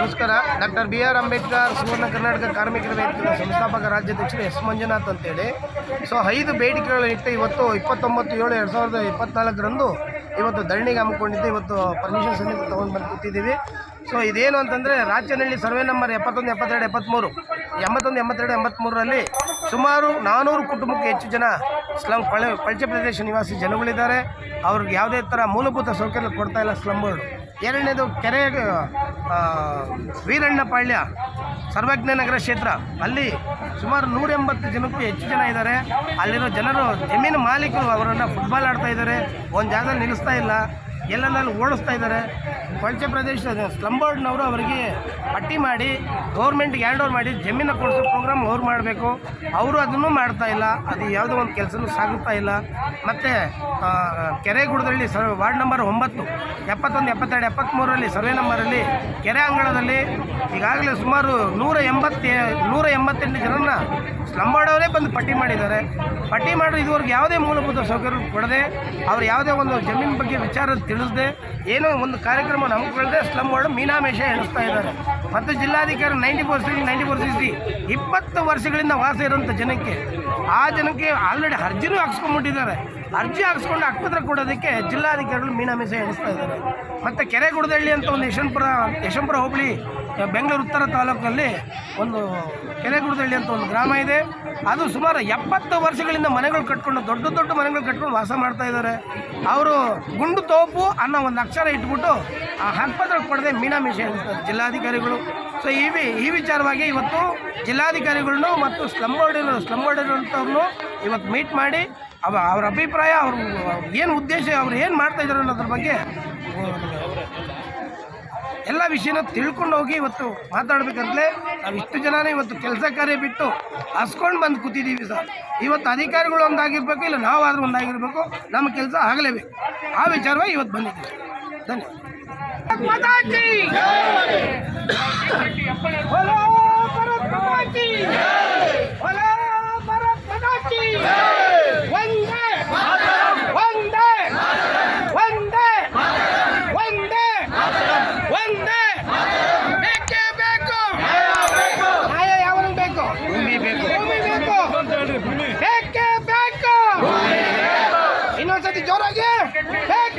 Doctor B R Ambedkar, Suvarna Karnataka ಕಾರ್ಮಿಕರ ವೇದಿಕೆಯ ಸಂಸ್ಥಾಪಕ ರಾಜ್ಯಾಧ್ಯಕ್ಷರು ಎಸ್ ಮಂಜುನಾಥ್ ಅಂತೇಳಿ. ಸೊ, ಐದು ಬೇಡಿಕೆಗಳು ಇಟ್ಟು ಇವತ್ತು ಇಪ್ಪತ್ತೊಂಬತ್ತು ಏಳು ಎರಡು ಸಾವಿರದ ಇಪ್ಪತ್ನಾಲ್ಕರಂದು ಇವತ್ತು ಧರಣಿಗೆ ಹಮ್ಮಿಕೊಂಡಿದ್ದು ಇವತ್ತು ಪರ್ಮಿಷನ್ ಸಮೇತ ತೊಗೊಂಡು ಬಂದು ಕೂತಿದ್ದೀವಿ. ಸೊ, ಇದೇನು ಅಂತಂದರೆ ರಾಜ್ಯನಲ್ಲಿ ಸರ್ವೆ ನಂಬರ್ ಎಪ್ಪತ್ತೊಂದು, ಎಪ್ಪತ್ತೆರಡು ಎಪ್ಪತ್ತ್ಮೂರು ಎಂಬತ್ತೊಂದು, ಎಂಬತ್ತೆರಡು ಎಂಬತ್ತ್ಮೂರರಲ್ಲಿ ಸುಮಾರು ನಾನ್ನೂರು ಕುಟುಂಬಕ್ಕೆ ಹೆಚ್ಚು ಜನ ಸ್ಲಮ್ ಪಳೆ ಪಳಚೆ ಪ್ರದೇಶ ನಿವಾಸಿ ಜನಗಳಿದ್ದಾರೆ. ಅವ್ರಿಗೆ ಯಾವುದೇ ಥರ ಮೂಲಭೂತ ಸೌಕರ್ಯ ಕೊಡ್ತಾ ಇಲ್ಲ ಸ್ಲಮ್ ಎರಡನೇದು ಕೆರೆ ವೀರಣ್ಣಪಾಳ್ಯ ಸರ್ವಜ್ಞ ನಗರ ಕ್ಷೇತ್ರ. ಅಲ್ಲಿ ಸುಮಾರು ನೂರ ಎಂಬತ್ತು ಜನಕ್ಕೂ ಹೆಚ್ಚು ಜನ ಇದ್ದಾರೆ. ಅಲ್ಲಿರೋ ಜನರು ಜಮೀನು ಮಾಲೀಕರು ಅವರನ್ನು ಫುಟ್ಬಾಲ್ ಆಡ್ತಾ ಇದ್ದಾರೆ. ಒಂದು ಜಾಗದಲ್ಲಿ ನಿಲ್ಲಿಸ್ತಾ ಇಲ್ಲ. ಎಲ್ಲೆಲ್ಲಿ ಓಡಿಸ್ತಾ ಇದ್ದಾರೆ. ಕೊಳಚೆ ಪ್ರದೇಶ ಸ್ಲಂಬರ್ಡ್ನವರು ಅವರಿಗೆ ಪಟ್ಟಿ ಮಾಡಿ, ಗೌರ್ಮೆಂಟ್ಗೆ ಹ್ಯಾಂಡ್ ಓವರ್ ಮಾಡಿ, ಜಮೀನು ಕೊಡಿಸೋ ಪ್ರೋಗ್ರಾಮ್ ಅವ್ರು ಮಾಡಬೇಕು. ಅವರು ಅದನ್ನು ಮಾಡ್ತಾ ಇಲ್ಲ. ಅದು ಯಾವುದೋ ಒಂದು ಕೆಲಸನೂ ಸಾಗುತ್ತಾ ಇಲ್ಲ. ಮತ್ತು ಕೆರೆಗುಡದಲ್ಲಿ ಸರ್ ವಾರ್ಡ್ ನಂಬರ್ ಒಂಬತ್ತು, ಎಪ್ಪತ್ತೊಂದು, ಎಪ್ಪತ್ತೆರಡು ಎಪ್ಪತ್ತ್ಮೂರರಲ್ಲಿ ಸರ್ವೆ ನಂಬರಲ್ಲಿ ಕೆರೆ ಅಂಗಳದಲ್ಲಿ ಈಗಾಗಲೇ ಸುಮಾರು ನೂರ ಎಂಬತ್ತೇ, ನೂರ ಎಂಬತ್ತೆಂಟು ಜನರನ್ನ ಸ್ಲಂಬಾಡವರೇ ಬಂದು ಪಟ್ಟಿ ಮಾಡಿದ್ದಾರೆ. ಪಟ್ಟಿ ಮಾಡಿ ಇದುವರೆಗೆ ಯಾವುದೇ ಮೂಲಭೂತ ಸೌಕರ್ಯ ಕೊಡದೆ ಅವ್ರು ಯಾವುದೇ ಒಂದು ಜಮೀನು ಬಗ್ಗೆ ವಿಚಾರ ತಿಳಿಸದೆ, ಏನೋ ಒಂದು ಕಾರ್ಯಕ್ರಮ ಹಮ್ಮಿಕೊಳ್ಳದೆ ಸ್ಲಮ್ ವರ್ಡ್ ಮೀನಾಮೇಷ ಎಣಿಸ್ತಾ ಇದ್ದಾರೆ. ಮತ್ತು ಜಿಲ್ಲಾಧಿಕಾರಿ ninety six ninety four sixty ಇಪ್ಪತ್ತು ವರ್ಷಗಳಿಂದ ವಾಸ ಇರುವಂಥ ಜನಕ್ಕೆ, ಆ ಜನಕ್ಕೆ ಆಲ್ರೆಡಿ ಅರ್ಜಿನೂ ಹಾಕ್ಸ್ಕೊಂಡ್ಬಿಟ್ಟಿದ್ದಾರೆ. ಅರ್ಜಿ ಹಾಕಿಸ್ಕೊಂಡು ಹಕ್ಕುಪತ್ರ ಕೊಡೋದಕ್ಕೆ ಜಿಲ್ಲಾಧಿಕಾರಿಗಳು ಮೀನಾಮಿಷೆ ಎಣಿಸ್ತಾ ಇದ್ದಾರೆ. ಮತ್ತು ಕೆರೆಗುಡದಹಳ್ಳಿ ಅಂತ ಒಂದು ಯಶವಂತಪುರ ಯಶವಂತಪುರ ಹೋಬಳಿ, ಬೆಂಗಳೂರು ಉತ್ತರ ತಾಲೂಕಲ್ಲಿ ಒಂದು ಕೆರೆಗುಡದಹಳ್ಳಿ ಅಂತ ಒಂದು ಗ್ರಾಮ ಇದೆ. ಅದು ಸುಮಾರು ಎಪ್ಪತ್ತು ವರ್ಷಗಳಿಂದ ಮನೆಗಳು ಕಟ್ಕೊಂಡು, ದೊಡ್ಡ ದೊಡ್ಡ ಮನೆಗಳು ಕಟ್ಕೊಂಡು ವಾಸ ಮಾಡ್ತಾ ಇದ್ದಾರೆ. ಅವರು ಗುಂಡು ತೋಪು ಅನ್ನೋ ಒಂದು ಅಕ್ಷರ ಇಟ್ಬಿಟ್ಟು ಆ ಹಕ್ಕುಪತ್ರ ಕೊಡದೆ ಮೀನಾಮಿಷೆ ಎಣಿಸ್ತಾರೆ ಜಿಲ್ಲಾಧಿಕಾರಿಗಳು. ಸೊ ಈ ಈ ವಿಚಾರವಾಗಿ ಇವತ್ತು ಜಿಲ್ಲಾಧಿಕಾರಿಗಳನ್ನು ಮತ್ತು ಸ್ಲಮ್ ಬೋರ್ಡ್ ಸ್ಲಮ್ ಇವತ್ತು ಮೀಟ್ ಮಾಡಿ ಅವ ಅವ್ರ ಅಭಿಪ್ರಾಯ, ಅವರು ಏನು ಉದ್ದೇಶ, ಅವ್ರು ಏನು ಮಾಡ್ತಾ ಇದ್ದಾರೆ ಅನ್ನೋದ್ರ ಬಗ್ಗೆ ಎಲ್ಲ ವಿಷಯನ ತಿಳ್ಕೊಂಡು ಹೋಗಿ ಇವತ್ತು ಮಾತಾಡ್ಬೇಕಂತಲೇ ನಾವು ಇಷ್ಟು ಜನನೇ ಇವತ್ತು ಕೆಲಸ ಕಾರ್ಯ ಬಿಟ್ಟು ಹಸ್ಕೊಂಡು ಬಂದು ಕೂತಿದ್ದೀವಿ ಸರ್. ಇವತ್ತು ಅಧಿಕಾರಿಗಳು ಒಂದಾಗಿರ್ಬೇಕು, ಇಲ್ಲ ನಾವಾದರೂ ಒಂದಾಗಿರ್ಬೇಕು, ನಮ್ಮ ಕೆಲಸ ಆಗಲೇಬೇಕು. ಆ ವಿಚಾರವಾಗಿ ಇವತ್ತು ಬಂದಿದ್ದೀವಿ. ಧನ್ಯವಾದ. ¡Ahora qué! ¡Eh!